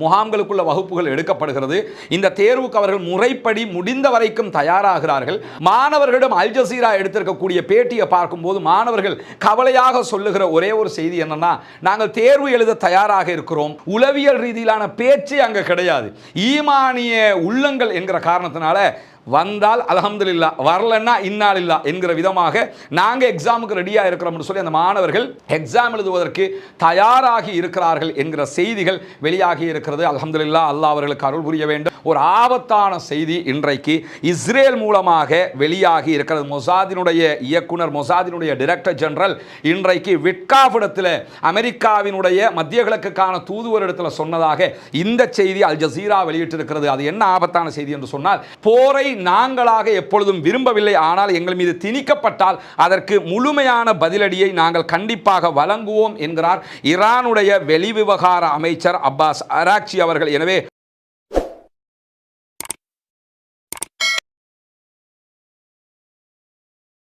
முகாம்களுக்குள்ள வகுப்புகள் எடுக்கப்படுகிறது. இந்த தேர்வுக்கு அவர்கள் முறைப்படி முடிந்த வரைக்கும் தயாராகிறார்கள். மாணவர்களிடம் அல் ஜசீரா எடுத்திருக்கக்கூடிய பேட்டியை பார்க்கும்போது மாணவர்கள் கவலையாக சொல்லுகிற ஒரே ஒரு செய்தி என்னன்னா நாங்கள் தேர்வு எழுத தயாராக இருக்கிறோம். உளவியல் ரீதியிலான பேச்சு அங்கே கிடையாது. ஈமானிய உள்ளங்கள் என்கிற காரணத்தினால வந்தால் அல்ஹம்துலில்லா வரலன்னா இன்னால் இல்லா என்கிற விதமாக நாங்கள் எக்ஸாமுக்கு ரெடியாக இருக்கிறோம்னு சொல்லி அந்த மாணவர்கள் எக்ஸாம் எழுதுவதற்கு தயாராகி இருக்கிறார்கள் என்கிற செய்திகள் வெளியாகி இருக்கிறது. அல்ஹம்துலில்லா அல்லாஹ் அவர்களுக்கு அருள் புரிய வேண்டும். ஒரு ஆபத்தான செய்தி இன்றைக்கு இஸ்ரேல் மூலமாக வெளியாகி இருக்கிறது. மொசாதினுடைய இயக்குனர் மொசாதினுடைய டிரெக்டர் ஜெனரல் இன்றைக்கு விட்காஃபிடத்தில் அமெரிக்காவினுடைய மத்திய கிழக்குக்கான தூதுவரிடத்தில் சொன்னதாக இந்த செய்தி அல் ஜசீரா வெளியிட்டிருக்கிறது. அது என்ன ஆபத்தான செய்தி என்று சொன்னால் போரை நாங்களாக எப்பொழுதும் விரும்பவில்லை. ஆனால் எங்கள் மீது திணிக்கப்பட்டால் அதற்கு முழுமையான பதிலடியை நாங்கள் கண்டிப்பாக வழங்குவோம் என்கிறார் ஈரானுடைய வெளிவிவகார அமைச்சர் அப்பாஸ் அராக்சி அவர்கள். எனவே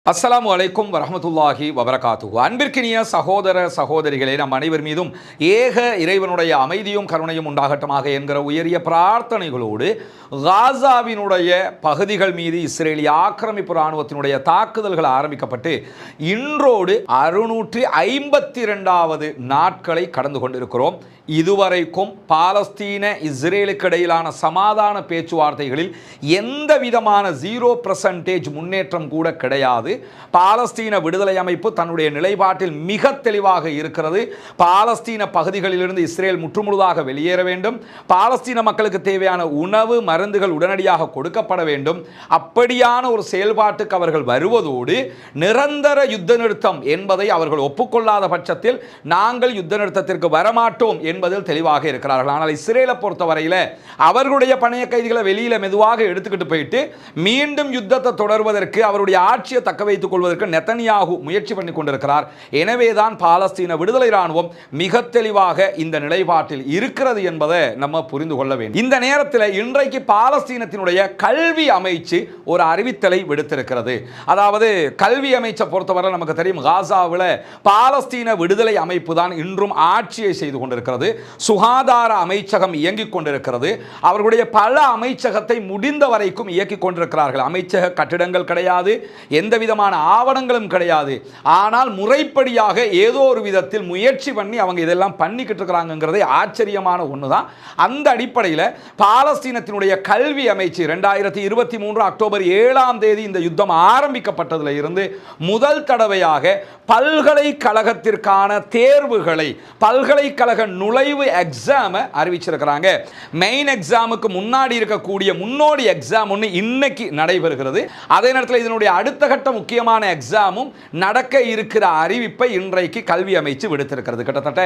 அஸ்லாம் வலைக்கும் வரமத்துல்லாஹி வபரகாத்து அன்பிற்கினிய சகோதர சகோதரிகளே நம் அனைவர் மீதும் ஏக இறைவனுடைய அமைதியும் கருணையும் உண்டாகட்டமாக என்கிற உயரிய பிரார்த்தனைகளோடு காசாவினுடைய பகுதிகள் மீது இஸ்ரேலிய ஆக்கிரமிப்பு இராணுவத்தினுடைய தாக்குதல்கள் ஆரம்பிக்கப்பட்டு இன்றோடு அறுநூற்றி ஐம்பத்தி ரெண்டாவது நாட்களை கடந்து கொண்டிருக்கிறோம். இதுவரைக்கும் பாலஸ்தீன இஸ்ரேலுக்கு இடையிலான சமாதான பேச்சுவார்த்தைகளில் எந்த விதமான ஜீரோ பர்சன்டேஜ் முன்னேற்றம் கூட கிடையாது. பாலஸ்தீன விடுதலை அமைப்பு தன்னுடைய நிலைப்பாட்டில் மிக தெளிவாக இருக்கிறது. பாலஸ்தீன பகுதிகளிலிருந்து இஸ்ரேல் முற்றுமுழுதாக வெளியேற வேண்டும். பாலஸ்தீன மக்களுக்கு தேவையான உணவு மருந்துகள் உடனடியாக கொடுக்கப்பட வேண்டும். அப்படியான ஒரு செயல்பாட்டுக்கு அவர்கள் வருவதோடு நிரந்தர யுத்த நிறுத்தம் என்பதை அவர்கள் ஒப்புக்கொள்ளாத பட்சத்தில் நாங்கள் யுத்த நிறுத்தத்திற்கு வரமாட்டோம் என்பதில் தெளிவாக இருக்கிறார்கள். ஆனால் இஸ்ரேலை பொறுத்தவரையில் அவர்களுடைய பணைய கைதிகளை வெளியில் மெதுவாக எடுத்துக்கிட்டு போயிட்டு மீண்டும் யுத்தத்தை தொடர்வதற்கு அவருடைய ஆட்சியை தக்க வைத்துக் கொள்வதற்கு நெத்தனியாகு முயற்சி பண்ணி கொண்டிருக்கிறார். எனவேதான் பாலஸ்தீன விடுதலை இராணுவம் மிக தெளிவாக இந்த நிலைப்பாட்டில் இருக்கிறது என்பதை நம்ம புரிந்து கொள்ள வேண்டும். இந்த நேரத்தில் இன்றைக்கு பாலஸ்தீனத்தினுடைய கல்வி அமைச்சு ஒரு அறிவித்தலை விடுத்திருக்கிறது. அதாவது கல்வி அமைச்சை பொறுத்தவரை நமக்கு தெரியும் காசாவில் பாலஸ்தீன விடுதலை அமைப்பு தான் இன்றும் ஆட்சியை செய்து கொண்டிருக்கிறது. கொண்டிருக்கிறது சுகாதார அமைச்சகம் இயங்கிக் கொண்டிருக்கிறது. அவர்களுடைய பல அமைச்சகத்தை முடிந்த வரைக்கும் இயக்கிக் கொண்டிருக்கிறார்கள். அமைச்சக கட்டிடங்கள் கிடையாது எந்த விதமான ஆவணங்களும் கிடையாது. ஆனால் முறைப்படியாக ஏதோ ஒரு விதத்தில் முயற்சி பண்ணி அவங்க இதெல்லாம் பண்ணிக்கிட்டு இருக்கிறாங்கிறதே ஆச்சரியமான ஒன்று தான் அந்த அடிப்படையில் பாலஸ்தீனத்தினுடைய கல்வி அமைச்சு ரெண்டாயிரத்தி இருபத்தி மூன்று அக்டோபர் ஏழாம் தேதி இந்த யுத்தம் ஆரம்பிக்கப்பட்டதில் இருந்து முதல் தடவையாக பல்கலைக்கழகத்திற்கான தேர்வுகளை பல்கலைக்கழக நுழை நுழைவு எக்ஸாமை அறிவிச்சிருக்கிறாங்க. மெயின் எக்ஸாமுக்கு முன்னாடி இருக்கக்கூடிய முன்னோடி எக்ஸாம் ஒன்று இன்னைக்கு நடைபெறுகிறது. அதே நேரத்தில் இதனுடைய அடுத்த கட்ட முக்கியமான எக்ஸாமும் நடக்க இருக்கிற அறிவிப்பை இன்றைக்கு கல்வி அமைச்சு விடுத்திருக்கிறது. கிட்டத்தட்ட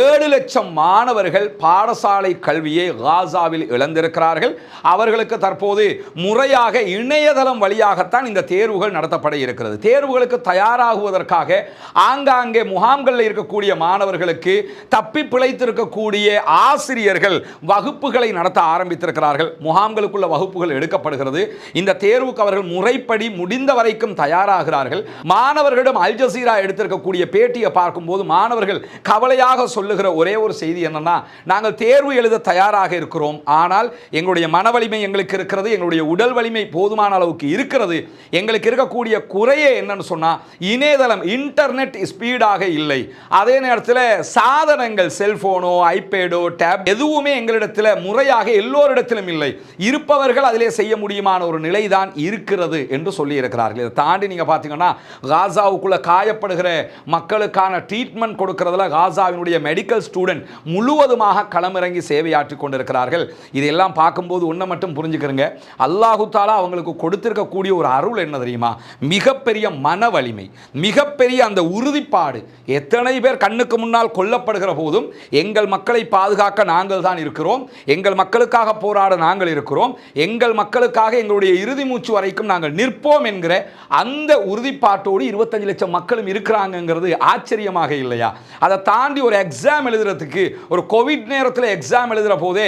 ஏழு லட்சம் மாணவர்கள் பாடசாலை கல்வியை காசாவில் இழந்திருக்கிறார்கள். அவர்களுக்கு தற்போது முறையாக இணையதளம் வழியாகத்தான் இந்த தேர்வுகள் நடத்தப்பட இருக்கிறது. தேர்வுகளுக்கு தயாராகுவதற்காக ஆங்காங்கே முகாம்களில் இருக்கக்கூடிய மாணவர்களுக்கு தப்பிப்பிழை ஒத்துழைத்திருக்கக்கூடிய ஆசிரியர்கள் வகுப்புகளை நடத்த ஆரம்பித்திருக்கிறார்கள். முகாம்களுக்குள்ள வகுப்புகள் எடுக்கப்படுகிறது. இந்த தேர்வுக்கு அவர்கள் முறைப்படி முடிந்த வரைக்கும் தயாராகிறார்கள். மாணவர்களிடம் அல் ஜசீரா எடுத்திருக்கக்கூடிய பேட்டியை பார்க்கும்போது மாணவர்கள் கவலையாக சொல்லுகிற ஒரே ஒரு செய்தி என்னன்னா நாங்கள் தேர்வு எழுத தயாராக இருக்கிறோம். ஆனால் எங்களுடைய மன வலிமை எங்களுக்கு இருக்கிறது எங்களுடைய உடல் வலிமை போதுமான அளவுக்கு இருக்கிறது. எங்களுக்கு இருக்கக்கூடிய குறையே என்னன்னு சொன்னால் இணையதளம் இன்டர்நெட் ஸ்பீடாக இல்லை. அதே நேரத்தில் சாதனங்கள் செல் செல்போனோ ஐபேடோ டேப் எதுவுமே எங்களிடத்தில் முறையாக எல்லோரிடத்திலும் இல்லை. இருப்பவர்கள் அதிலே செய்ய முடியுமான ஒரு நிலை தான் இருக்கிறது என்று சொல்லியிருக்கிறார்கள். இதை தாண்டி நீங்கள் பார்த்தீங்கன்னா காசாவுக்குள்ளே காயப்படுகிற மக்களுக்கான ட்ரீட்மெண்ட் கொடுக்கறதுல காசாவினுடைய மெடிக்கல் ஸ்டூடெண்ட் முழுவதுமாக களமிறங்கி சேவையாற்றி கொண்டிருக்கிறார்கள். இதையெல்லாம் பார்க்கும்போது ஒன்றை மட்டும் புரிஞ்சுக்கிறங்க. அல்லாஹு தாலா அவங்களுக்கு கொடுத்திருக்கக்கூடிய ஒரு அருள் என்ன தெரியுமா? மிகப்பெரிய மன வலிமை மிகப்பெரிய அந்த உறுதிப்பாடு. எத்தனை பேர் கண்ணுக்கு முன்னால் கொல்லப்படுகிற போதும் எங்கள் மக்களை பாதுகாக்க நாங்கள் தான் இருக்கிறோம். எங்கள் மக்களுக்காக போராட நாங்கள் இருக்கிறோம். எங்கள் மக்களுக்காக எங்களுடைய இறுதி மூச்சு வரைக்கும் நாங்கள் நிற்போம் என்கிற அந்த உறுதிப்பாட்டோடு இருபத்தஞ்சு லட்சம் மக்களும் இருக்கிறாங்கங்கிறது ஆச்சரியமாக இல்லையா? அதை தாண்டி ஒரு எக்ஸாம் எழுதுறதுக்கு ஒரு கோவிட் நேரத்தில் எக்ஸாம் எழுதுகிற போதே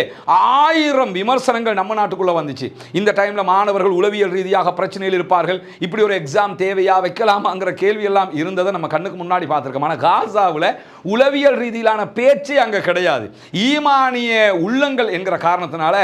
ஆயிரம் விமர்சனங்கள் நம்ம நாட்டுக்குள்ளே வந்துச்சு. இந்த டைமில் மாணவர்கள் உளவியல் ரீதியாக பிரச்சனையில் இருப்பார்கள். இப்படி ஒரு எக்ஸாம் தேவையா? வைக்கலாமாங்கிற கேள்வியெல்லாம் இருந்ததை நம்ம கண்ணுக்கு முன்னாடி பார்த்துருக்கோம். ஆனால் காசாவில் உளவியல் ரீதியிலான பேச்சு பேச்சு அங்கே கிடையாது. ஈமானிய உள்ளங்கள் என்கிற காரணத்தினால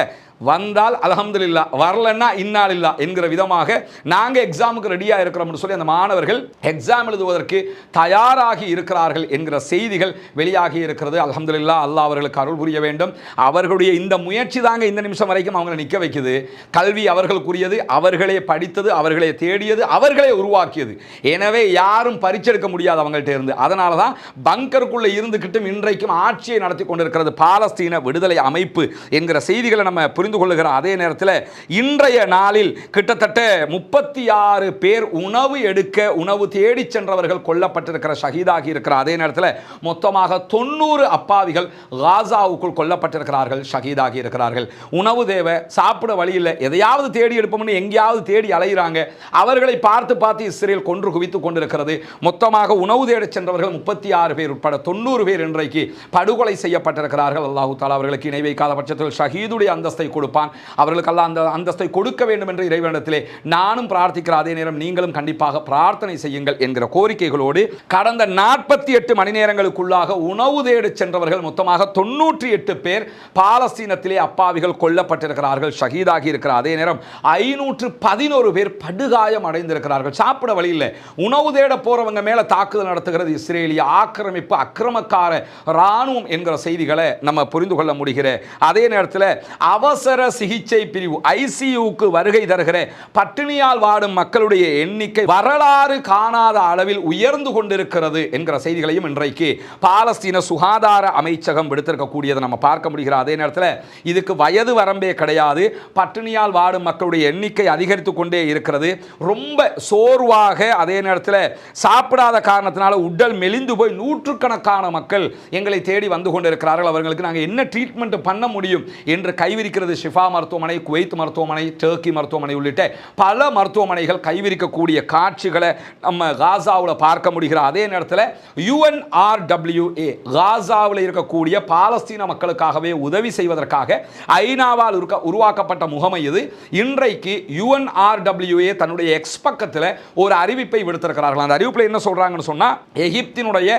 வந்தால் அலமதுல்லா வரலன்னா இன்னால் இல்லா என்கிற விதமாக நாங்கள் எக்ஸாமுக்கு ரெடியாக இருக்கிறோம்னு சொல்லி அந்த மாணவர்கள் எக்ஸாம் எழுதுவதற்கு தயாராகி இருக்கிறார்கள் என்கிற செய்திகள் வெளியாகி இருக்கிறது. அலமதுல்லா அல்லா அவர்களுக்கு அருள் புரிய வேண்டும். அவர்களுடைய இந்த முயற்சி தாங்க இந்த நிமிஷம் வரைக்கும் அவங்களை நிற்க வைக்குது. கல்வி அவர்களுக்குரியது அவர்களே படித்தது அவர்களே தேடியது அவர்களே உருவாக்கியது. எனவே யாரும் பறிச்செடுக்க முடியாது அவங்கள்ட்ட இருந்து. அதனால தான் பங்கருக்குள்ளே இருந்துக்கிட்டும் இன்றைக்கும் ஆட்சியை நடத்தி கொண்டிருக்கிறது பாலஸ்தீன விடுதலை அமைப்பு என்கிற செய்திகளை நம்ம புரிந்து புரிந்து கொள்ளுகிற அதே நேரத்தில் இன்றைய நாளில் கிட்டத்தட்ட முப்பத்தி ஆறு பேர் உணவு எடுக்க உணவு தேடி சென்றவர்கள் கொல்லப்பட்டிருக்கிற ஷஹீதாகி இருக்கிற அதே நேரத்தில் மொத்தமாக தொண்ணூறு அப்பாவிகள் காசாவுக்குள் கொல்லப்பட்டிருக்கிறார்கள் ஷஹீதாகி இருக்கிறார்கள். உணவு தேவை சாப்பிட வழி இல்லை. எதையாவது தேடி எடுப்போம்னு எங்கேயாவது தேடி அலைகிறாங்க அவர்களை பார்த்து பார்த்து இஸ்ரேல் கொன்று குவித்துக் கொண்டிருக்கிறது. மொத்தமாக உணவு தேடி சென்றவர்கள் முப்பத்தி ஆறு பேர் உட்பட தொண்ணூறு பேர் இன்றைக்கு படுகொலை செய்யப்பட்டிருக்கிறார்கள். அல்லாஹு தாலா அவர்களுக்கு இணை வைக்காத பட்சத்தில் ஷஹீதுடைய அந்தஸ்தை கொடுப்பான். அவர்களுக்கெல்லாம் அந்த அந்தஸ்தை கொடுக்க வேண்டும் என்று இறைவனிடத்திலே நானும் பிரார்த்திக்கிற அதே நேரம் நீங்களும் கண்டிப்பாக பிரார்த்தனை செய்யுங்கள் என்கிற கோரிக்கைகளோடு கடந்த நாற்பத்தி எட்டு மணி நேரங்களுக்குள்ளாக உணவு தேடி சென்றவர்கள் மொத்தமாக தொண்ணூற்றி எட்டு பேர் பாலஸ்தீனத்திலே அப்பாவிகள் கொல்லப்பட்டிருக்கிறார்கள் ஷஹீதாகி இருக்கிற அதே நேரம் ஐநூற்று பதினோரு பேர் படுகாயம் அடைந்திருக்கிறார்கள். சாப்பிட வழி இல்லை. உணவு தேட போறவங்க மேல தாக்குதல் நடத்துகிறது. இஸ்ரேலிய ஆக்கிரமிப்பு அக்கிரமக்கார ராணுவம் என்கிற செய்திகளை நம்ம புரிந்து கொள்ள முடிகிற அதே நேரத்தில் அவசர சிகிச்சை பிரிவு ஐசியூக்கு வருகை தருகிற பட்டினியால் வாடும் மக்களுடைய எண்ணிக்கை வரலாறு காணாத அளவில் உயர்ந்து கொண்டிருக்கிறது என்கிற செய்திகளையும் இன்றைக்கு பாலஸ்தீன சுகாதார அமைச்சகம் விடுத்திருக்கக்கூடியதை நம்ம பார்க்க முடிகிற அதே நேரத்தில் இதுக்கு வயது வரம்பே கிடையாது. பட்டினியால் வாடும் மக்களுடைய எண்ணிக்கை அதிகரித்து கொண்டே இருக்கிறது. ரொம்ப சோர்வாக அதே நேரத்தில் சாப்பிடாத காரணத்தினால உடல் மெலிந்து போய் நூற்றுக்கணக்கான மக்கள் எங்களை தேடி வந்து கொண்டிருக்கிறார்கள். அவர்களுக்கு நாங்கள் என்ன ட்ரீட்மெண்ட் பண்ண முடியும் என்று கைவிரிக்கிறது ஷிஃபா மருத்துவமனை குவைத் மருத்துவமனை டர்க்கி மருத்துவமனை உள்ளிட்ட பல மருத்துவமனைகள் கைவிரிக்கக்கூடிய காட்சிகளை நம்ம காசாவில் பார்க்க முடிகிற அதே நேரத்தில் யுஎன்ஆர்டபிள்யூஏ காசாவில் இருக்கக்கூடிய பாலஸ்தீன மக்களுக்காகவே உதவி செய்வதற்காக ஐநாவால் இருக்க உருவாக்கப்பட்ட முகமை இது. இன்றைக்கு யுஎன்ஆர்டபிள்யூஏ தன்னுடைய எக்ஸ் பக்கத்தில் ஒரு அறிவிப்பை விடுத்திருக்கிறார்கள். அந்த அறிவிப்பில் என்ன சொல்றாங்கன்னு சொன்னால் எகிப்தினுடைய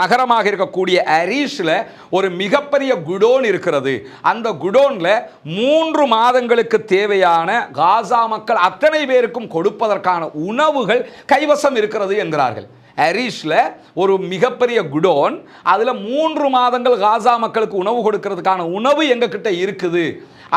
நகரமாக இருக்கக்கூடிய அரீஷில் ஒரு மிகப்பெரிய குடோன் இருக்கிறது. அந்த குடோன்ல மூன்று மாதங்களுக்கு தேவையான காசா மக்கள் அத்தனை பேருக்கும் கொடுப்பதற்கான உணவுகள் கைவசம் இருக்கிறது என்கிறார்கள். அரிஷில் ஒரு மிகப்பெரிய குடோன் அதில் மூன்று மாதங்கள் காசா மக்களுக்கு உணவு கொடுக்கறதுக்கான உணவு எங்ககிட்ட இருக்குது.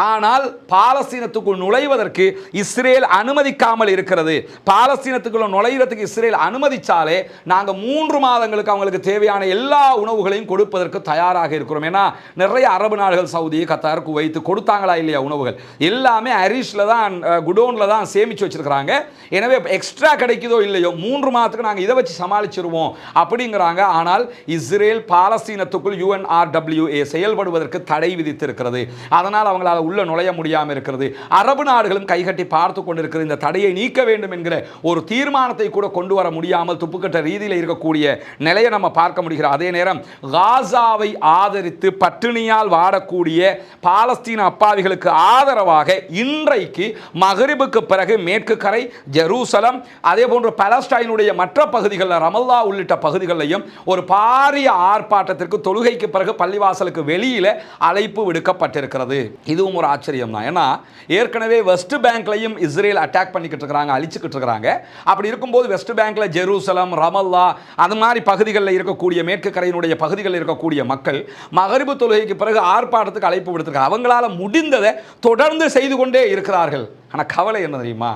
ஆனால் பாலஸ்தீனத்துக்குள் நுழைவதற்கு இஸ்ரேல் அனுமதிக்காமல் இருக்கிறது. பாலஸ்தீனத்துக்குள்ள நுழைகிறதுக்கு இஸ்ரேல் அனுமதிச்சாலே நாங்கள் மூன்று மாதங்களுக்கு அவங்களுக்கு தேவையான எல்லா உணவுகளையும் கொடுப்பதற்கு தயாராக இருக்கிறோம். ஏன்னா நிறைய அரபு நாடுகள் சவுதி கத்தார் குவைத்து கொடுத்தாங்களா இல்லையா உணவுகள்? எல்லாமே அரிஷில் தான் குடோனில் தான் சேமித்து வச்சுருக்குறாங்க. எனவே எக்ஸ்ட்ரா கிடைக்குதோ இல்லையோ மூன்று மாதத்துக்கு நாங்கள் இதை வச்சு சமாளிச்சிருவோம் அப்படிங்கிறாங்க. ஆனால் இஸ்ரேல் பாலஸ்தீனத்துக்குள் யூஎன்ஆர்டபிள்யூஏ செயல்படுவதற்கு தடை விதித்திருக்கிறது. அதனால் அவங்களால் உள்ளே நுழைய முடியாமல் இருக்கிறது. அரபு நாடுகளும் கைகட்டி பார்த்து கொண்டிருக்கிறது இந்த தடையை நீக்க வேண்டும் என்கிற ஒரு தீர்மானத்தை கூட கொண்டு வர முடியாமல் துப்புக்கட்ட ரீதியில் இருக்கக்கூடிய நிலையை நம்ம பார்க்க முடிகிறோம். அதே நேரம் காசாவை ஆதரித்து பட்டினியால் வாடக்கூடிய பாலஸ்தீன அப்பாவிகளுக்கு ஆதரவாக இன்றைக்கு மகரிபுக்கு பிறகு மேற்கு கரை ஜெருசலம் அதே போன்று பலஸ்டைனுடைய மற்ற பகுதிகளில் ரமல்லா உள்ளிட்ட பகுதிகளிலையும் ஒரு பாரிய ஆர்ப்பாட்டத்திற்கு தொழுகைக்கு பிறகு பள்ளிவாசலுக்கு வெளியில் அழைப்பு விடுக்கப்பட்டிருக்கிறது. இதுவும் ஒரு ஆச்சரியம் தான் ஏன்னா ஏற்கனவே வெஸ்ட் பேங்க்லையும் இஸ்ரேல் அட்டாக் பண்ணிக்கிட்டு இருக்கிறாங்க அழிச்சுக்கிட்டு இருக்கிறாங்க. அப்படி இருக்கும்போது வெஸ்ட் பேங்க்ல ஜெருசலம் ரமல்லா அது மாதிரி பகுதிகளில் இருக்கக்கூடிய மேற்கு கரையினுடைய பகுதிகளில் இருக்கக்கூடிய மக்கள் மகரிபு தொழுகைக்கு பிறகு ஆர்ப்பாட்டத்துக்கு அழைப்பு விடுத்திருக்காங்க. அவங்களால முடிந்ததை தொடர்ந்து செய்து கொண்டே இருக்கிறார்கள். ஆனால் கவலை என்ன தெரியுமா?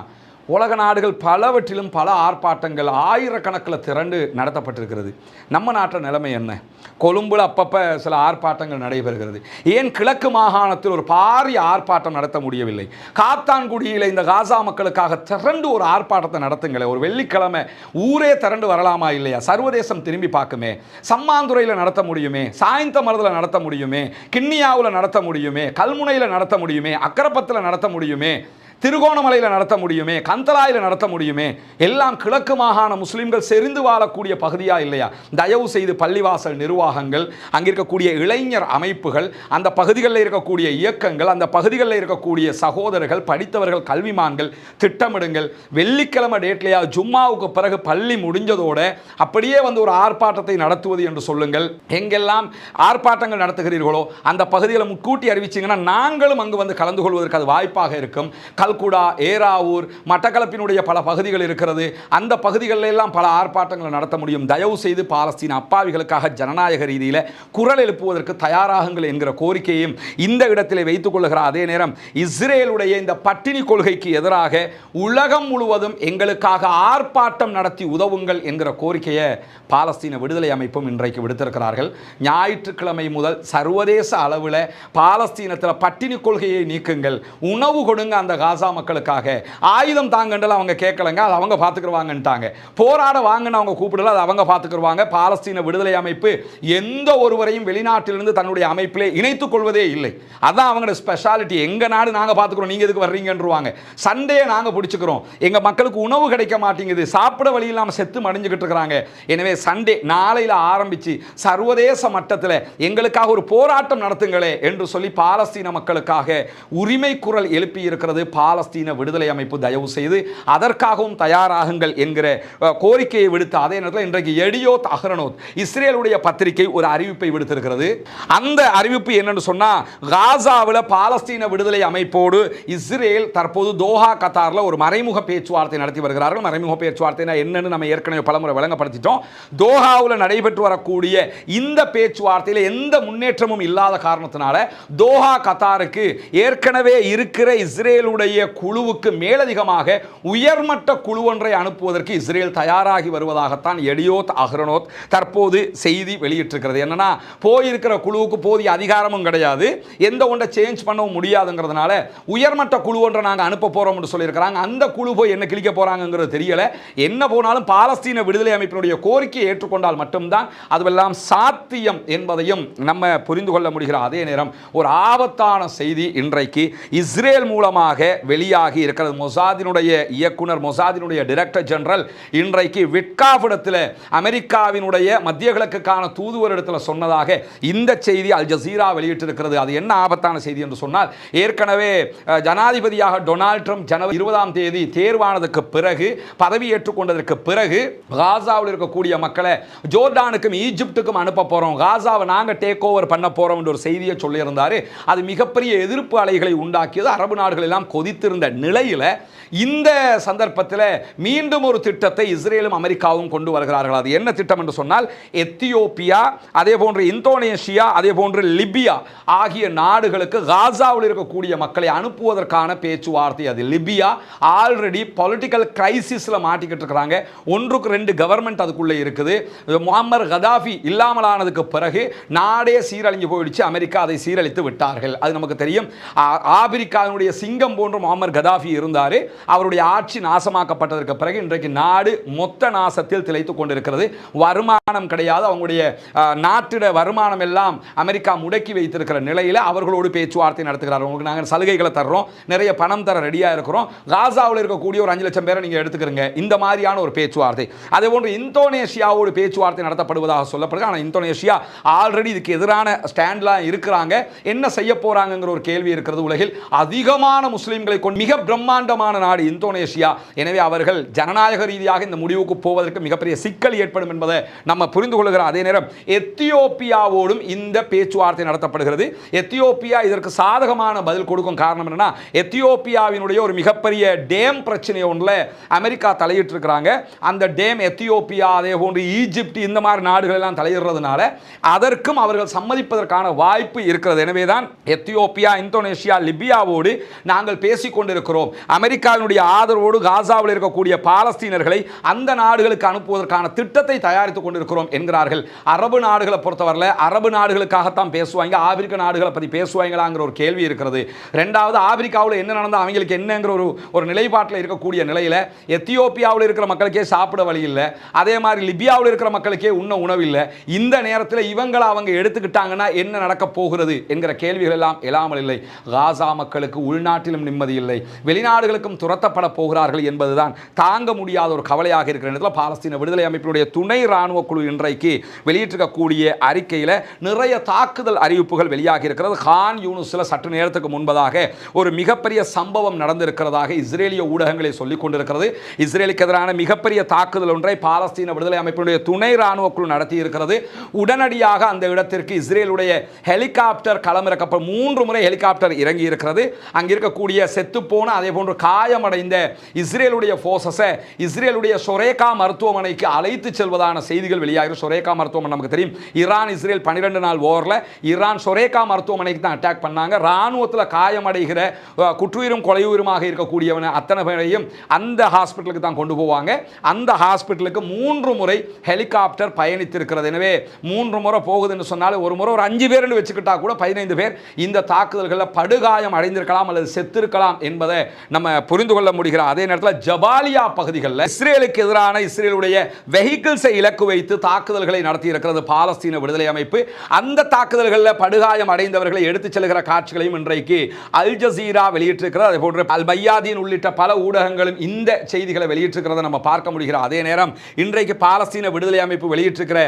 உலக நாடுகள் பலவற்றிலும் பல ஆர்ப்பாட்டங்கள் ஆயிரக்கணக்கில் திரண்டு நடத்தப்பட்டிருக்கிறது. நம்ம நாட்டில் நிலைமை என்ன? கொழும்புல அப்பப்போ சில ஆர்ப்பாட்டங்கள் நடைபெறுகிறது. ஏன் கிழக்கு மாகாணத்தில் ஒரு பாரிய ஆர்ப்பாட்டம் நடத்த முடியவில்லை? காத்தான்குடியில் இந்த காசா மக்களுக்காக திரண்டு ஒரு ஆர்ப்பாட்டத்தை நடத்துங்களேன் ஒரு வெள்ளிக்கிழமை ஊரே திரண்டு வரலாமா இல்லையா? சர்வதேசம் திரும்பி பார்க்குமே. சம்மாந்துறையில் நடத்த முடியுமே? சாயந்த மரத்தில் நடத்த முடியுமே? கிண்ணியாவில் நடத்த முடியுமே? கல்முனையில் நடத்த முடியுமே? அக்கரப்பத்தில் நடத்த முடியுமே? திருகோணமலையில் நடத்த முடியுமே கந்தலாயில் நடத்த முடியுமே எல்லாம் கிழக்கு மாகாண முஸ்லீம்கள் செறிந்து வாழக்கூடிய பகுதியாக இல்லையா? தயவு செய்து பள்ளிவாசல் நிர்வாகங்கள் அங்கே இருக்கக்கூடிய இளைஞர் அமைப்புகள் அந்த பகுதிகளில் இருக்கக்கூடிய இயக்கங்கள் அந்த பகுதிகளில் இருக்கக்கூடிய சகோதரர்கள் படித்தவர்கள் கல்விமான்கள் திட்டமிடுங்கள். வெள்ளிக்கிழமை டேட்லையா ஜும்மாவுக்கு பிறகு பள்ளி முடிஞ்சதோட அப்படியே வந்து ஒரு ஆர்ப்பாட்டத்தை நடத்துவது என்று சொல்லுங்கள். எங்கெல்லாம் ஆர்ப்பாட்டங்கள் நடத்துகிறீர்களோ அந்த பகுதிகளை முன்கூட்டி அறிவிச்சிங்கன்னா நாங்களும் அங்கு வந்து கலந்து கொள்வதற்கு அது வாய்ப்பாக இருக்கும். கல்குடா ஏராவூர் மட்டக்களப்பினுடைய பல பகுதிகள் இருக்கிறது. அந்த பகுதிகளில் எல்லாம் பல ஆர்ப்பாட்டங்களை நடத்த முடியும். தயவு செய்து பாலஸ்தீன அப்பாவிகளுக்காக ஜனநாயக ரீதியில் குரல் எழுப்புவதற்கு தயாராகுங்கள் என்கிற கோரிக்கையும் இந்த இடத்திலே வைத்துக் கொள்ளுகிற அதே நேரம் இஸ்ரேலுடைய இந்த பட்டினி கொள்கைக்கு எதிராக உலகம் முழுவதும் எங்களுக்காக ஆர்ப்பாட்டம் நடத்தி உதவுங்கள் என்கிற கோரிக்கையை பாலஸ்தீன விடுதலை அமைப்பும் இன்றைக்கு விடுத்திருக்கிறார்கள். ஞாயிற்றுக்கிழமை முதல் சர்வதேச அளவில் பாலஸ்தீனத்தில் பட்டினி கொள்கையை நீக்குங்கள். உணவு கொடுங்க அந்த காசா காசா மக்களுக்காக. ஆயுதம் தாங்கண்டல அவங்க கேட்கலங்க அது அவங்க பார்த்துக்குருவாங்கன்ட்டாங்க. போராட வாங்கன்னு அவங்க கூப்பிடல அது அவங்க பார்த்துக்குருவாங்க. பாலஸ்தீன விடுதலை அமைப்பு எந்த ஒருவரையும் வெளிநாட்டிலிருந்து தன்னுடைய அமைப்பிலே இணைத்துக் கொள்வதே இல்லை. அதான் அவங்களோட ஸ்பெஷாலிட்டி எங்கள் நாடு நாங்கள் பார்த்துக்கிறோம் நீங்கள் எதுக்கு வர்றீங்கன்றவாங்க. சண்டையை நாங்கள் பிடிச்சிக்கிறோம். எங்கள் மக்களுக்கு உணவு கிடைக்க மாட்டேங்குது. சாப்பிட வழி இல்லாமல் செத்து மடிஞ்சுக்கிட்டு இருக்கிறாங்க. எனவே சண்டே நாளையில் ஆரம்பித்து சர்வதேச மட்டத்தில் எங்களுக்காக ஒரு போராட்டம் நடத்துங்களே என்று சொல்லி பாலஸ்தீன மக்களுக்காக உரிமை குரல் எழுப்பி இருக்கிறது பா பாலஸ்தீன விடுதலை அமைப்பு தயவு செய்து அதற்காகவும் தயாராகுங்கள் என்கிற கோரிக்கையை விடுத்த அதே நேரத்தில் இன்றைக்கு எடியோத் அஹ்ரனோத் இஸ்ரேலுடைய பத்திரிகை ஒரு அறிவிப்பை விடுத்திருக்கிறது. அந்த அறிவிப்பு என்னன்னு சொன்னால் காசாவில் பாலஸ்தீன விடுதலை அமைப்போடு இஸ்ரேல் தற்போது தோஹா கத்தாரில் ஒரு மறைமுக பேச்சுவார்த்தை நடத்தி வருகிறார்கள். மறைமுக பேச்சுவார்த்தைனா என்னன்னு நம்ம ஏற்கனவே பலமுறை விளங்கப்படுத்திட்டோம். தோஹாவில் நடைபெற்று வரக்கூடிய இந்த பேச்சுவார்த்தையில் எந்த முன்னேற்றமும் இல்லாத காரணத்தினால தோஹா கத்தாருக்கு ஏற்கனவே இருக்கிற இஸ்ரேலுடைய குழுவுக்கு மேலதிகமாக உயர்மட்ட குழு ஒன்றை அனுப்புவதற்கு இஸ்ரேல் தயாராகி வருவதாகத்தான் எடியோத் அஹ்ரனோத் தற்போது செய்தி வெளியிட்டிருக்கிறது. என்னன்னா போயிருக்கிற குழுவுக்கு போதிய அதிகாரமும் கிடையாது. எந்த ஒன்றை சேஞ்ச் பண்ணவும் முடியாதுங்கிறதுனால உயர்மட்ட குழு ஒன்றை நாங்கள் அனுப்ப போறோம்னு சொல்லியிருக்கிறாங்க. அந்த குழு போய் என்ன கிழிக்க போறாங்கங்கிறது தெரியல. என்ன போனாலும் பாலஸ்தீன விடுதலை அமைப்பினுடைய கோரிக்கையை ஏற்றுக்கொண்டால் மட்டும்தான் அதுவெல்லாம் சாத்தியம் என்பதையும் நம்ம புரிந்து கொள்ள முடிகிற அதே நேரம் ஒரு ஆபத்தான செய்தி இன்றைக்கு இஸ்ரேல் மூலமாக வெளியாகி இருக்கிறது. மொசாதினுடைய இயக்குனர் மொசாதினுடைய டிரெக்டர் ஜெனரல் இன்றைக்கு விட்காஃபிடத்தில் அமெரிக்காவினுடைய மத்திய கிழக்குக்கான தூதுவர் இடத்துல சொன்னதாக இந்த செய்தி அல் ஜசீரா வெளியிட்டிருக்கிறது. அது என்ன ஆபத்தான செய்தி என்று சொன்னால் ஏற்கனவே ஜனாதிபதியாக டொனால்ட் ட்ரம்ப் ஜனவரி இருபதாம் தேதி தேர்வானதுக்கு பிறகு பதவி ஏற்றுக்கொண்டதற்கு பிறகு காசாவில் இருக்கக்கூடிய மக்களை ஜோர்டானுக்கும் ஈஜிப்டுக்கும் அனுப்ப போறோம். காசாவை நாங்க டேக் ஓவர் பண்ண போறோம் என்ற ஒரு செய்தியை சொல்லியிருந்தார். அது மிகப்பெரிய எதிர்ப்பு அலைகளை உண்டாக்கியது. அரபு நாடுகள் எல்லாம் கொதித்திருந்த நிலையில் இந்த சந்தர்ப்பத்தில் மீண்டும் ஒரு திட்டத்தை இஸ்ரேலும் அமெரிக்காவும் கொண்டு வருகிறார்கள். அது என்ன திட்டம் என்று சொன்னால் எத்தியோப்பியா அதே போன்று இந்தோனேஷியா அதே போன்று லிபியா ஆகிய நாடுகளுக்கு காசாவில் இருக்கக்கூடிய மக்களை அனுப்புவதற்கான பேச்சுவார்த்தை அது. லிபியா ஆல்ரெடி பொலிட்டிக்கல் கிரைசிஸில் மாட்டிக்கிட்டு இருக்கிறாங்க. ஒன்றுக்கு ரெண்டு கவர்மெண்ட் அதுக்குள்ளே இருக்குது. முகமது கதாஃபி இல்லாமலானதுக்கு பிறகு நாடே சீரழிஞ்சு போயிடுச்சு. அமெரிக்கா அதை சீரழித்து விட்டார்கள். அது நமக்கு தெரியும். ஆ- ஆப்பிரிக்காவினுடைய சிங்கம் போன்ற முகமது கதாஃபி இருந்தார். அவருடைய ஆட்சி நாசமாக்கப்பட்டதற்கு பிறகு இன்றைக்கு நாடு மொத்த நாசத்தில் திளைத்து கொண்டிருக்கிறது. வருமானம் கிடையாது. அவங்களுடைய நாட்டிட வருமானம் எல்லாம் அமெரிக்கா முடக்கி வைத்திருக்கிற நிலையில் அவர்களோடு பேச்சுவார்த்தை நடத்துகிறார் உங்களுக்கு நாங்கள் சலுகைகளை தர்றோம். நிறைய பணம் தர ரெடியாக இருக்கிறோம். காசாவில் இருக்கக்கூடிய ஒரு அஞ்சு லட்சம் பேரை நீங்கள் எடுத்துக்கிறீங்க. இந்த மாதிரியான ஒரு பேச்சுவார்த்தை. அதே போன்று இந்தோனேஷியாவோடு பேச்சுவார்த்தை நடத்தப்படுவதாக சொல்லப்படுது. ஆனால் இந்தோனேஷியா ஆல்ரெடி இதுக்கு எதிரான ஸ்டாண்ட்லாம் இருக்கிறாங்க. என்ன செய்ய போகிறாங்கங்கிற ஒரு கேள்வி இருக்கிறது உலகில். அதிகமான முஸ்லீம்களை கொண்டு மிக பிரம்மாண்டமான நாடு இந்தோனேஷியா. எனவே அவர்கள் ஜனநாயக ரீதியாக இந்த முடிவுக்கு போவதற்கு மிகப்பெரிய சிக்கல் ஏற்படும் என்பதை நம்ம புரிந்து கொள்கிறோம். அதே நேரம் எத்தியோப்பியாவோடும் இந்த பேச்சுவார்த்தை நடத்தப்படுகிறது. எத்தியோப்பியா இதற்கு சாதகமான பதில் கொடுக்கும் காரணம் என்னன்னா எத்தியோப்பியாவினுடைய ஒரு மிகப்பெரிய டேம் பிரச்சனை ஒன்றில் அமெரிக்கா தலையிட்டு இருக்கிறாங்க அந்த டேம் எத்தியோப்பியா அதே போன்று ஈஜிப்ட் இந்த மாதிரி நாடுகள் எல்லாம் தலையிடுறதுனால அதற்கும் அவர்கள் சம்மதிப்பதற்கான வாய்ப்பு இருக்கிறது. எனவே தான் எத்தியோப்பியா இந்தோனேஷியா லிபியாவோடு நாங்கள் பேசிக்கொண்டிருக்கிறோம். அமெரிக்கா அமெரிக்காவினுடைய ஆதரவோடு காசாவில் இருக்கக்கூடிய பாலஸ்தீனர்களை அந்த நாடுகளுக்கு அனுப்புவதற்கான திட்டத்தை தயாரித்துக் கொண்டிருக்கிறோம் என்கிறார்கள். அரபு நாடுகளை பொறுத்தவரையில் அரபு நாடுகளுக்காகத்தான் பேசுவாங்க ஆப்பிரிக்க நாடுகளை பற்றி பேசுவாங்களாங்கிற ஒரு கேள்வி இருக்கிறது. ரெண்டாவது ஆப்பிரிக்காவில் என்ன நடந்தால் அவங்களுக்கு என்னங்கிற ஒரு ஒரு நிலைப்பாட்டில் இருக்கக்கூடிய நிலையில் எத்தியோப்பியாவில் இருக்கிற மக்களுக்கே சாப்பிட வழி இல்லை. அதே மாதிரி லிபியாவில் இருக்கிற மக்களுக்கே உண்ண உணவு இல்லை. இந்த நேரத்தில் இவங்களை அவங்க எடுத்துக்கிட்டாங்கன்னா என்ன நடக்க போகிறது என்கிற கேள்விகள் எல்லாம் எழாமல் இல்லை. காசா மக்களுக்கு உள்நாட்டிலும் நிம்மதி இல்லை. வெளிநாடுகளுக்கும் துரத்தப்பட போகிறார்கள் என்பதுதான் தாங்க முடியாத ஒரு கவலையாக இருக்கிற நேரத்தில் பாலஸ்தீன விடுதலை அமைப்பினுடைய துணை ராணுவ குழு இன்றைக்கு வெளியிட்டிருக்கக்கூடிய அறிக்கையில் நிறைய தாக்குதல் அறிவிப்புகள் வெளியாகி இருக்கிறது. ஹான் யூனுஸில் சற்று நேரத்துக்கு முன்பதாக ஒரு மிகப்பெரிய சம்பவம் நடந்திருக்கிறதாக இஸ்ரேலிய ஊடகங்களை சொல்லிக் கொண்டிருக்கிறது. இஸ்ரேலுக்கு எதிரான மிகப்பெரிய தாக்குதல் ஒன்றை பாலஸ்தீன விடுதலை அமைப்பினுடைய துணை ராணுவ குழு நடத்தி இருக்கிறது உடனடியாக அந்த இடத்திற்கு இஸ்ரேலுடைய ஹெலிகாப்டர் களமிறக்கப்பட்ட மூன்று முறை ஹெலிகாப்டர் இறங்கி இருக்கிறது அங்கே இருக்கக்கூடிய செத்துப்போன அதே போன்று சேதமடைந்த இஸ்ரேலுடைய ஃபோர்ஸஸை இஸ்ரேலுடைய சொரேகா மருத்துவமனைக்கு அழைத்து செல்வதான செய்திகள் வெளியாகிற சொரேகா மருத்துவமனை நமக்கு தெரியும். ஈரான் இஸ்ரேல் பன்னிரெண்டு நாள் ஓரில் ஈரான் சொரேகா மருத்துவமனைக்கு தான் அட்டாக் பண்ணாங்க. இராணுவத்தில் காயமடைகிற குற்றுயிரும் கொலையுயிருமாக இருக்கக்கூடியவன் அத்தனை பேரையும் அந்த ஹாஸ்பிட்டலுக்கு தான் கொண்டு போவாங்க. அந்த ஹாஸ்பிட்டலுக்கு மூன்று முறை ஹெலிகாப்டர் பயணித்திருக்கிறது. எனவே மூன்று முறை போகுதுன்னு சொன்னாலும் ஒரு முறை ஒரு அஞ்சு பேர்னு வச்சுக்கிட்டா கூட பதினைந்து பேர் இந்த தாக்குதல்களில் படுகாயம் அடைந்திருக்கலாம் அல்லது செத்திருக்கலாம் என்பதை நம்ம புரிந்து கொள்ள முடிகிற. அதே நேரத்தில் ஜபாலியா பகுதிகளில் இஸ்ரேலுக்கு எதிரான இஸ்ரேலுடைய வெஹிக்கிள்ஸை இலக்கு வைத்து தாக்குதல்களை நடத்தி இருக்கிறது பாலஸ்தீன விடுதலை அமைப்பு. அந்த தாக்குதல்களில் படுகாயம் அடைந்தவர்களை எடுத்துச் செல்கிற காட்சிகளையும் இன்றைக்கு அல் ஜசீரா வெளியிட்டிருக்கிறது. அதே போன்று அல் பையாதீன் உள்ளிட்ட பல ஊடகங்களும் இந்த செய்திகளை வெளியிட்டிருக்கிறத நம்ம பார்க்க முடிகிறோம். அதே நேரம் இன்றைக்கு பாலஸ்தீன விடுதலை அமைப்பு வெளியிட்டிருக்கிற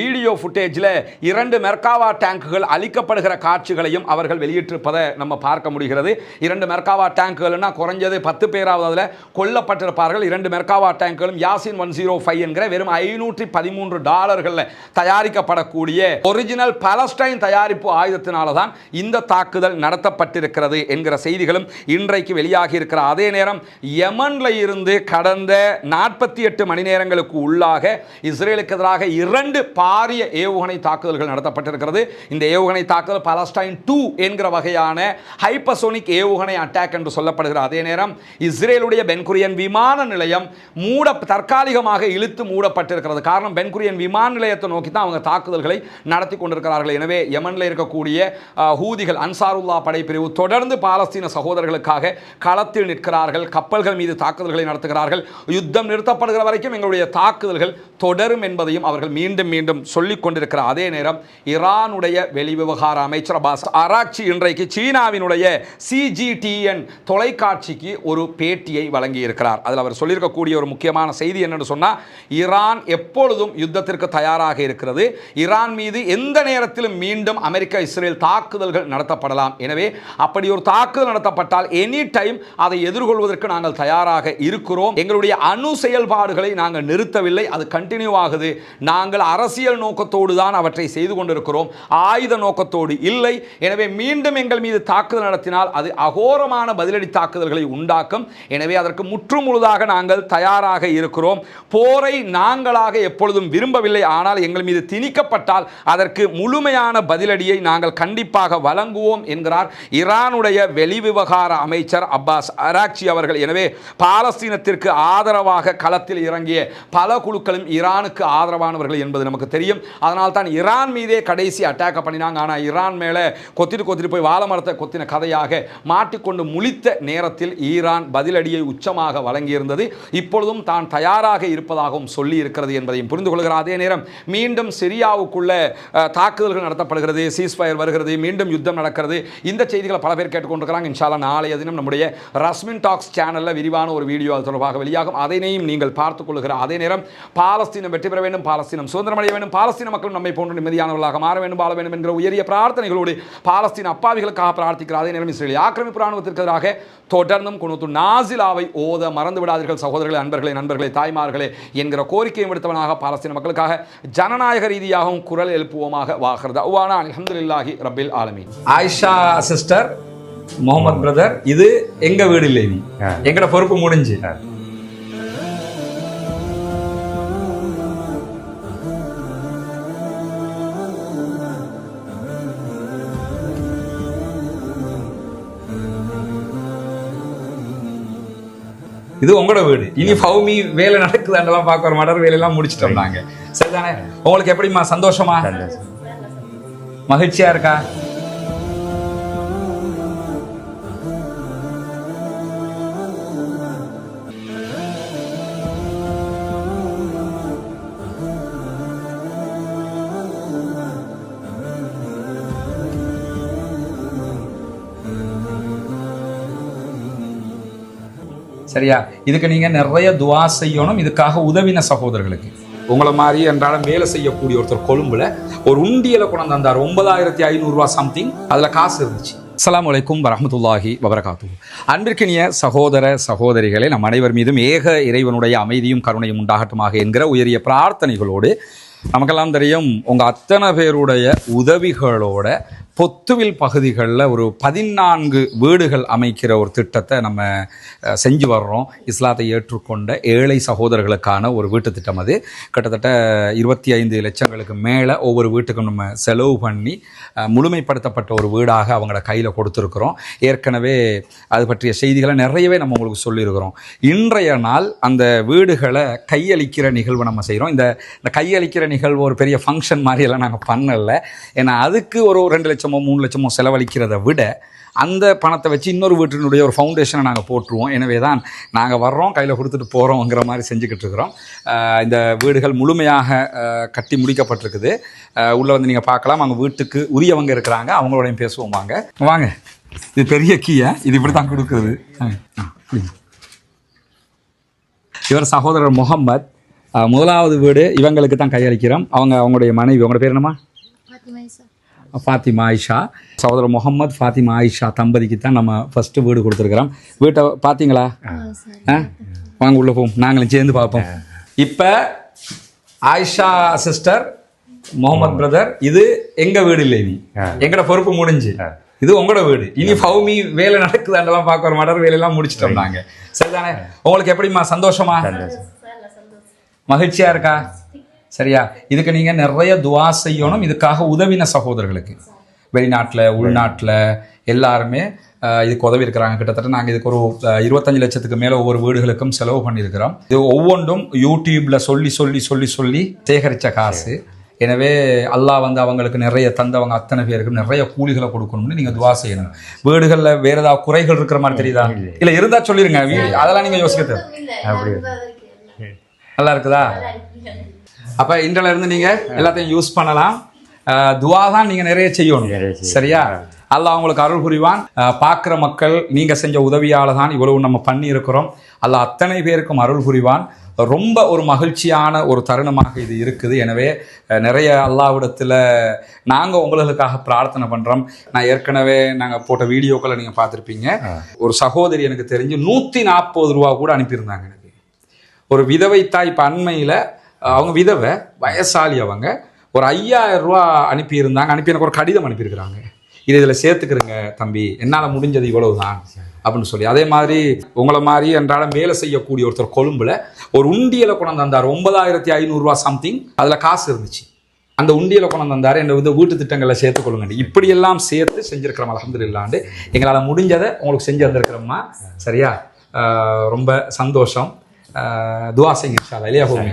வீடியோ ஃபுட்டேஜில் இரண்டு மெர்காவா டேங்குகள் அழிக்கப்படுகிற காட்சிகளையும் அவர்கள் வெளியிட்டிருப்பதை நம்ம பார்க்க முடிகிறது. இரண்டு மெர்காவா டேங்குகள்னா குறைஞ்சது பத்து பேராவது அதில் கொல்லப்பட்டிருப்பார்கள். இரண்டு மெர்காவா டேங்குகளும் யாசின் ஒன் ஜீரோ ஃபைவ் என்கிற வெறும் ஐநூற்றி பதிமூன்று டாலர்களில் தயாரிக்கப்படக்கூடிய ஒரிஜினல் பலஸ்டைன் தயாரிப்பு ஆயுதத்தினால தான் இந்த தாக்குதல் நடத்தப்பட்டிருக்கிறது என்கிற செய்திகளும் இன்றைக்கு வெளியாகி இருக்கிற அதே நேரம் யமனில் இருந்து கடந்த நாற்பத்தி எட்டு மணி நேரங்களுக்கு உள்ளாக இஸ்ரேலுக்கு எதிராக இரண்டு பாரிய ஏவுகணை தாக்குதல்கள் நடத்தப்பட்டிருக்கிறது. இந்த ஏவுகணை தாக்குதல் பலஸ்டைன் டூ என்கிற வகையான ஹைப்பசோனிக் ஏவுகணை அட்டாக் என்று சொல்லப்படுகிற அதே நேரம் இஸ்ரேலுடைய பென்குரியன் விமான நிலையம் மூட தற்காலிகமாக இழுத்து மூடப்பட்டிருக்கிறது. காரணம் பென்குரியன் விமான நிலையத்தை நோக்கி தான் அவங்க தாக்குதல்களை நடத்தி கொண்டிருக்கிறார்கள். எனவே யமனில் இருக்கக்கூடிய ஹூதிகள் அன்சாருல்லா படைப்பிரிவு தொடர்ந்து பாலஸ்தீன சகோதரர்களுக்காக களத்தில் நிற்கிறார்கள். கப்பல்கள் மீது தாக்குதல்களை நடத்துகிறார்கள். யுத்தம் நிறுத்தப்படுகிற வரைக்கும் எங்களுடைய தாக்குதல்கள் தொடரும் என்பதையும் அவர்கள் மீண்டும் மீண்டும் சொல்லிக் கொண்டிருக்கிற அதே நேரம் ஈரானுடைய வெளிவிவகார அமைச்சர் அபாஸ் அராக்சி இன்றைக்கு சீனாவினுடைய சிஜிடிஎன் தொலைக்காட்சிக்கு ஒரு பேட்டியை வழங்கியிருக்கிறார். அதில் அவர் சொல்லியிருக்கக்கூடிய ஒரு முக்கியமான செய்தி என்னென்னு சொன்னால் ஈரான் எப்பொழுதும் யுத்தத்திற்கு தயாராக இருக்கிறது. ஈரான் மீது எந்த நேரத்திலும் மீண்டும் அமெரிக்கா இஸ்ரேல் தாக்குதல்கள் நடத்தப்படலாம். எனவே அப்படி ஒரு தாக்குதல் நடத்தப்பட்டால் எனி டைம் அதை எதிர்கொள்வதற்கு நாங்கள் தயாராக இருக்கிறோம். எங்களுடைய அணு செயல்பாடுகளை நாங்கள் நிறுத்தவில்லை. அது கண்டினியூ ஆகுது. நாங்கள் அரசியல் நோக்கத்தோடு தான் அவற்றை செய்து கொண்டிருக்கிறோம். ஆயுத நோக்கத்தோடு இல்லை. எனவே மீண்டும் எங்கள் மீது தாக்குதல் நடத்தினால் அது அகோரமான பதிலடி தாக்குதல்களை உண்டாக்கும் எனவே அதற்கு முற்றுமுழுதாக நாங்கள் தயாராக இருக்கிறோம். போரை நாங்களாக எப்பொழுதும் விரும்பவில்லை. ஆனால் எங்கள் மீது திணிக்கப்பட்டால் அதற்கு முழுமையான பதிலடியை நாங்கள் கண்டிப்பாக வழங்குவோம் என்கிறார் ஈரானுடைய வெளிவிவகார அமைச்சர் அப்பாஸ் அராக்சி அவர்கள். எனவே பாலஸ்தீனத்திற்கு ஆதரவாக களத்தில் இறங்கிய பல குழுக்களும் ஈரானுக்கு ஆதரவானவர்கள் என்பது நமக்கு தெரியும். அதனால் தான் ஈரான் மீதே கடைசி அட்டாக் பண்ணினாங்க. ஆனால் ஈரான் மேலே கொத்திட்டு கொத்திட்டு போய் வாழை மரத்தை கொத்தின கதையாக மாட்டிக்கொண்டு முழித்த நேரத்தில் ஈரான் பதிலடியை உச்சமாக வழங்கியிருந்தது. இப்பொழுதும் தான் தயாராக இருப்பதாகவும் சொல்லி இருக்கிறது என்பதையும் புரிந்து கொள்கிறார். அதே நேரம் மீண்டும் சிரியாவுக்குள்ள தாக்குதல்கள் நடத்தப்படுகிறது சீஸ்ஃபயர் வருகிறது மீண்டும் யுத்தம் நடக்கிறது. இந்த செய்திகளை பல பேர் கேட்டுக்கொண்டிருக்கிறாங்க. இன்ஷால்லா நாளைய தினம் நம்முடைய ரஸ்மின் டாக்ஸ் சேனலில் விரிவான ஒரு வீடியோ அது தொடர்பாக வெளியாகும். அதனையும் நீங்கள் பார்த்துக் கொள்கிற அதே நேரம் பாலஸ்தீனம் வெற்றி பெற வேண்டும் பாலஸ்தீனம் சுதந்திரம் அடைய வேண்டும் பாலஸ்தீன மக்களும் நம்மை போன்ற நிம்மதியானவர்களாக மாற வேண்டும் வாழ வேண்டும் என்கிற உயரிய பிரார்த்தனைகளோடு பாலஸ்தீன அப்பாவிகளுக்காக பிரார்த்திக்கிற அதே நேரம் இஸ்ரேலிய ஆக்கிரமிப்பு ராணுவத்திற்கு எதிராக தொடர்ந்தும் குணத்து நாசிலாவை ஓத மறந்து விடாதீர்கள் சகோதரர்களே நண்பர்களே நண்பர்களே தாய்மார்களே என்கிற கோரிக்கையை விடுத்தவனாக பாலஸ்தீன மக்களுக்காக ஜனநாயக ரீதியாகவும் குரல் எழுப்புவோமாக வாகிறது. அவ்வானா அல்ஹம்துலில்லாஹி ரப்பில் ஆலமீன். ஆயிஷா சிஸ்டர் முகமது பிரதர் இது எங்க வீடு இல்லை நீ எங்கட பொறுப்பு முடிஞ்சு. இது உங்களோட வீடு. இனி ஃபவுமி வேலை நடக்குதாண்டெல்லாம் பார்க்க வர மாட்டார் வேலையெல்லாம் முடிச்சிட்டோம் நாங்க சரிதானே? உங்களுக்கு எப்படிம்மா? சந்தோஷமா. மகிழ்ச்சியா இருக்கா? சரியா? இதுக்கு நீங்கள் நிறைய துவா செய்யணும். இதுக்காக உதவின சகோதரர்களுக்கு. உங்களை மாதிரி என்றாலும் வேலை செய்யக்கூடிய ஒருத்தர் கொழும்புல ஒரு உண்டியலை கொண்டு வந்தார் ஒன்பதாயிரத்தி ஐநூறுரூவா சம்திங் அதில் காசு இருந்துச்சு. அஸ்ஸலாமு வலைக்கும் வரமத்துல்லாஹி வபரகாத்து அன்பிற்கினிய சகோதர சகோதரிகளை நம் அனைவர் மீதும் ஏக இறைவனுடைய அமைதியும் கருணையும் உண்டாகட்டுமாக என்கிற உயரிய பிரார்த்தனைகளோடு நமக்கெல்லாம் தெரியும் உங்கள் அத்தனை பேருடைய உதவிகளோட பொத்துவில் பகுதிகளில் ஒரு பதினான்கு வீடுகள் அமைக்கிற ஒரு திட்டத்தை நம்ம செஞ்சு வர்றோம். இஸ்லாத்தை ஏற்றுக்கொண்ட ஏழை சகோதரர்களுக்கான ஒரு வீட்டு திட்டம் அது. கிட்டத்தட்ட இருபத்தி ஐந்து லட்சங்களுக்கு மேலே ஒவ்வொரு வீட்டுக்கும் நம்ம செலவு பண்ணி முழுமைப்படுத்தப்பட்ட ஒரு வீடாக அவங்கள கையில் கொடுத்துருக்குறோம். ஏற்கனவே அது பற்றிய செய்திகளை நிறையவே நம்ம உங்களுக்கு சொல்லியிருக்கிறோம். இன்றைய நாள் அந்த வீடுகளை கையளிக்கிற நிகழ்வு நம்ம செய்கிறோம் இந்த இந்த கையளிக்கிற நிகழ்வு ஒரு பெரிய ஃபங்க்ஷன் மாதிரியெல்லாம் நாங்கள் பண்ணலை. ஏன்னா அதுக்கு ஒரு ரெண்டு லட்சம் லட்சமோ மூணு லட்சமோ செலவழிக்கிறதை விட அந்த பணத்தை வச்சு இன்னொரு வீட்டினுடைய ஒரு ஃபவுண்டேஷனை நாங்கள் போட்டுருவோம். எனவே தான் நாங்கள் வர்றோம் கையில் கொடுத்துட்டு போகிறோங்கிற மாதிரி செஞ்சுக்கிட்டு இருக்கிறோம். இந்த வீடுகள் முழுமையாக கட்டி முடிக்கப்பட்டிருக்குது. உள்ளே உள்ள வந்து நீங்கள் பார்க்கலாம். அவங்க வீட்டுக்கு உரியவங்க இருக்கிறாங்க. அவங்களோடையும் பேசுவோம் வாங்க. வாங்க. இது பெரிய கீயை இது இப்படி தான் கொடுக்குறது. இவர் சகோதரர் முகம்மத். முதலாவது வீடு இவங்களுக்கு தான் கையளிக்கிறோம். அவங்க அவங்களுடைய மனைவி. அவங்களோட பேர் என்னம்மா? ஃபாத்திமா ஆயிஷா. சகோதரர் முகமது ஃபாத்திமா ஆயிஷா தம்பதிக்கு தான் நம்ம ஃபஸ்ட்டு வீடு கொடுத்துருக்குறோம். வீட்டை பார்த்தீங்களா ஆ. வாங்க உள்ள போவோம். நாங்களும் சேர்ந்து பார்ப்போம். இப்போ ஆயிஷா சிஸ்டர் முகமது பிரதர் இது எங்க வீடு இல்லை இனி? எங்கட பொறுப்பு முடிஞ்சு. இது உங்களோட வீடு. இனி ஃபவுமி வேலை நடக்குதாண்டெல்லாம் பார்க்க வர மாட்டார் வேலையெல்லாம் முடிச்சிட்டோம் நாங்க. சரிதானே? உங்களுக்கு எப்படிம்மா? சந்தோஷமா? மகிழ்ச்சியா இருக்கா? சரியா? இதுக்கு நீங்க நிறைய துவா செய்யணும். இதுக்காக உதவின சகோதரர்களுக்கு. வெளிநாட்டில் உள்நாட்டில் எல்லாருமே இதுக்கு உதவி இருக்கிறாங்க. கிட்டத்தட்ட நாங்கள் இதுக்கு ஒரு இருபத்தஞ்சு லட்சத்துக்கு மேலே ஒவ்வொரு வீடுகளுக்கும் செலவு பண்ணியிருக்கிறோம். இது ஒவ்வொன்றும் யூடியூப்ல சொல்லி சொல்லி சொல்லி சொல்லி சேகரித்த காசு. எனவே அல்லாஹ் வந்து அவங்களுக்கு நிறைய தந்தவங்க அத்தனை பேருக்கும் நிறைய கூலிகளை கொடுக்கணும்னு நீங்க துவா செய்யணும். வீடுகளில் வேற ஏதாவது குறைகள் இருக்கிற மாதிரி தெரியுதா? இல்லை இருந்தா சொல்லிருங்க. வீடு அதெல்லாம் நீங்க யோசிக்க தேவை நல்லா இருக்குதா? அப்ப இன்றைல இருந்து நீங்க எல்லாத்தையும் யூஸ் பண்ணலாம். துவா தான் நீங்க நிறைய செய்யணும். சரியா? அல்லாஹ் உங்களுக்கு அருள் புரிவான். பார்க்கிற மக்கள் நீங்க செஞ்ச உதவியால தான் இவ்வளவு நம்ம பண்ணி இருக்கிறோம் அல்லாஹ் அத்தனை பேருக்கும் அருள் புரிவான். ரொம்ப ஒரு மகிழ்ச்சியான ஒரு தருணமாக இது இருக்குது. எனவே நிறைய அல்லாவிடத்தில் நாங்கள் உங்களுக்காக பிரார்த்தனை பண்ணுறோம் நான் ஏற்கனவே நாங்கள் போட்ட வீடியோக்களை நீங்கள் பார்த்துருப்பீங்க. ஒரு சகோதரி எனக்கு தெரிஞ்சு நூற்றி நாற்பது ரூபா கூட அனுப்பியிருந்தாங்க எனக்கு. ஒரு விதவை தாய் இப்போ அண்மையில் அவங்க விதவை வயசாளி அவங்க. ஒரு ஐயாயிரம் ரூபா அனுப்பியிருந்தாங்க. அனுப்பி எனக்கு ஒரு கடிதம் அனுப்பியிருக்கிறாங்க. இது இதில் சேர்த்துக்கிறங்க தம்பி. என்னால் முடிஞ்சது இவ்வளவு தான் அப்படின்னு சொல்லி. அதே மாதிரி உங்களை மாதிரி என்றாலும் வேலை செய்யக்கூடிய ஒருத்தர் கொழும்புல ஒரு உண்டியலை கொண்டு வந்தார் ஒன்பதாயிரத்தி ஐநூறுரூவா சம்திங் அதில் காசு இருந்துச்சு. அந்த உண்டியலை கொண்டு வந்தார் என்னை வந்து வீட்டு திட்டங்களை சேர்த்துக்கொள்ளுங்க இப்படியெல்லாம் சேர்த்து செஞ்சுருக்கிறோம் அலமது இல்லாண்டு எங்களால் முடிஞ்சதை உங்களுக்கு செஞ்சு வந்திருக்கிறோம்மா சரியா? ஆஹ் ரொம்ப சந்தோஷம். ஆஹ் துவா செய்யுங்க இன்ஷா அல்லாஹ். இல்லையா பூமி